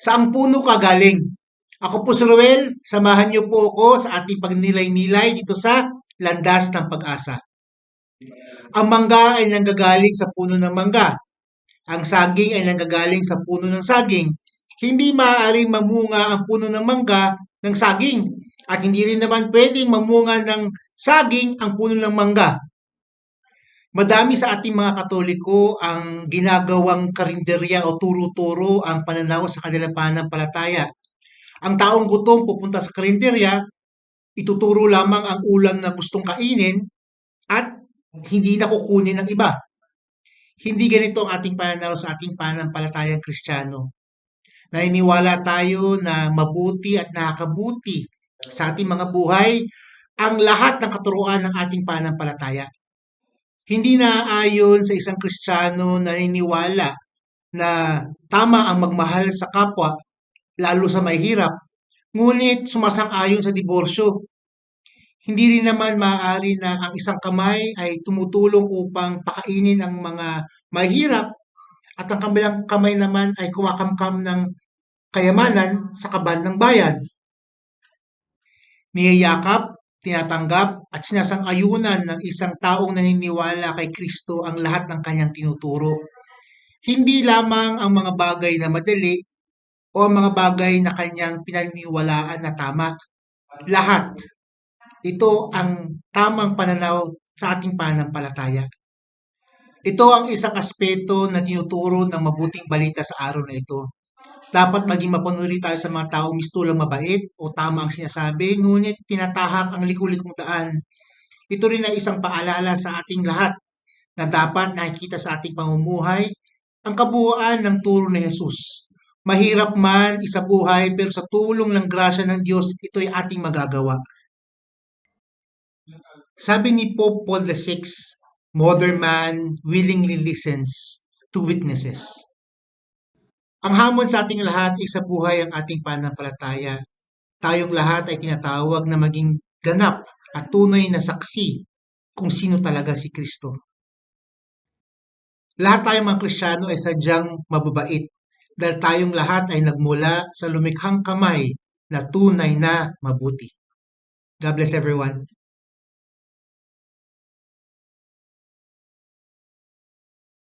Saang puno ka galing? Ako po si Ruel, samahan niyo po ako sa ating pagnilay-nilay dito sa Landas ng Pag-asa. Ang mangga ay nanggagaling sa puno ng mangga. Ang saging ay nanggagaling sa puno ng saging. Hindi maaaring mamunga ang puno ng mangga ng saging at hindi rin naman pwedeng mamunga ng saging ang puno ng mangga. Madami sa ating mga Katoliko ang ginagawang karinderya o turo-turo ang pananaw sa kanilang pananampalataya. Ang taong gutom pupunta sa karinderya, ituturo lamang ang ulam na gustong kainin at hindi na kukunin ng iba. Hindi ganito ang ating pananaw sa ating pananampalatayang Kristiyano. Naniniwala tayo na mabuti at nakakabuti sa ating mga buhay ang lahat ng katuruan ng ating pananampalataya. Hindi na ayon sa isang Kristiyano na naniniwala na tama ang magmahal sa kapwa, lalo sa mahirap, ngunit sumasang-ayon sa diborsyo. Hindi rin naman maaari na ang isang kamay ay tumutulong upang pakainin ang mga mahirap at ang kabilang kamay naman ay kumakamkam ng kayamanan sa kaban ng bayan. Niyayakap, tinatanggap at sinasang-ayunan ng isang taong naniniwala kay Kristo ang lahat ng kanyang tinuturo. Hindi lamang ang mga bagay na madali o ang mga bagay na kanyang pinaniniwalaan na tama. Lahat. Ito ang tamang pananaw sa ating pananampalataya. Ito ang isang aspeto na tinuturo ng mabuting balita sa araw na ito. Dapat maging mapanuri tayo sa mga taong mistulang mabait o tama ang sinasabi, ngunit tinatahak ang likulikong daan. Ito rin ay isang paalala sa ating lahat na dapat nakikita sa ating pamumuhay ang kabuuan ng turo ni Jesus. Mahirap man isa buhay pero sa tulong ng grasya ng Diyos, ito'y ating magagawa. Sabi ni Pope Paul VI, modern man willingly listens to witnesses. Ang hamon sa ating lahat ay sa buhay ang ating pananampalataya. Tayong lahat ay tinatawag na maging ganap at tunay na saksi kung sino talaga si Kristo. Lahat tayong mga Kristiyano ay sadyang mababait dahil tayong lahat ay nagmula sa lumikhang kamay na tunay na mabuti. God bless everyone.